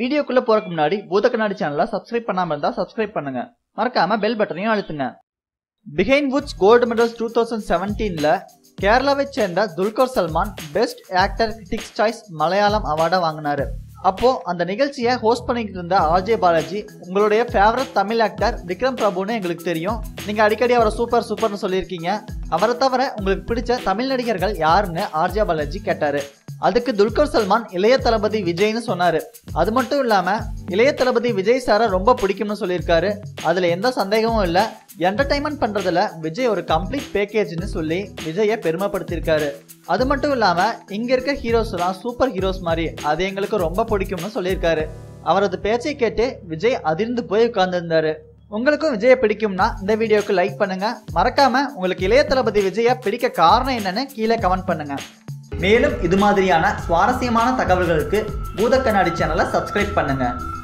வீடியோக்குள்ள போறதுக்கு முன்னாடி பூத கண்ணாடி சேனலை சப்ஸ்கிரைப் பண்ணாம இருந்தா சப்ஸ்கிரைப் பண்ணுங்க. மறக்காம பெல் பட்டனையும் அழுத்துங்க. Behindwoods gold medals two thousand செவன்டீன்ல கேரளாவை சேர்ந்த Dulquer Salmaan best actor critics choice Malayalam அவார்டை வாங்கினாரு. அப்போ அந்த நிகழ்ச்சியை ஹோஸ்ட் பண்ணிக்கிட்டு இருந்த ஆர்ஜே பாலாஜி உங்களுடைய ஃபேவரட் தமிழ் ஆக்டர் விக்ரம் பிரபுன்னு எங்களுக்கு தெரியும். நீங்க அடிக்கடி அவரை சூப்பர் சூப்பர்னு சொல்லியிருக்கீங்க. அவரை தவிர உங்களுக்கு பிடிச்ச தமிழ் நடிகர்கள் யாருன்னு ஆர்ஜே பாலாஜி கேட்டாரு. அதுக்கு துல்கர் சல்மான் இளைய தளபதி விஜய்னு சொன்னாரு. அது மட்டும் இல்லாம இளைய தளபதி விஜய் சாரை ரொம்ப பிடிக்கும்னு சொல்லியிருக்காரு. அதுல எந்த சந்தேகமும் இல்லை. என்டர்டைன்மெண்ட் பண்றதுல விஜய் ஒரு கம்ப்ளீட் பேக்கேஜ்னு சொல்லி விஜயை பெருமைப்படுத்தியிருக்காரு. அது மட்டும் இல்லாம இங்க இருக்க ஹீரோஸ்லாம் சூப்பர் ஹீரோஸ் மாதிரி அது எங்களுக்கு ரொம்ப பிடிக்கும்னு சொல்லியிருக்காரு. அவரது பேச்சை கேட்டு விஜய் அதிர்ந்து போய் உட்கார்ந்துருந்தாரு. உங்களுக்கும் விஜயை பிடிக்கும்னா இந்த வீடியோக்கு லைக் பண்ணுங்க. மறக்காம உங்களுக்கு இளைய தளபதி விஜயை பிடிக்க காரணம் என்னன்னு கீழே கமெண்ட் பண்ணுங்க. மேலும் இது மாதிரியான சுவாரஸ்யமான தகவல்களுக்கு பூத கண்ணாடி சேனலை சப்ஸ்கிரைப் பண்ணுங்கள்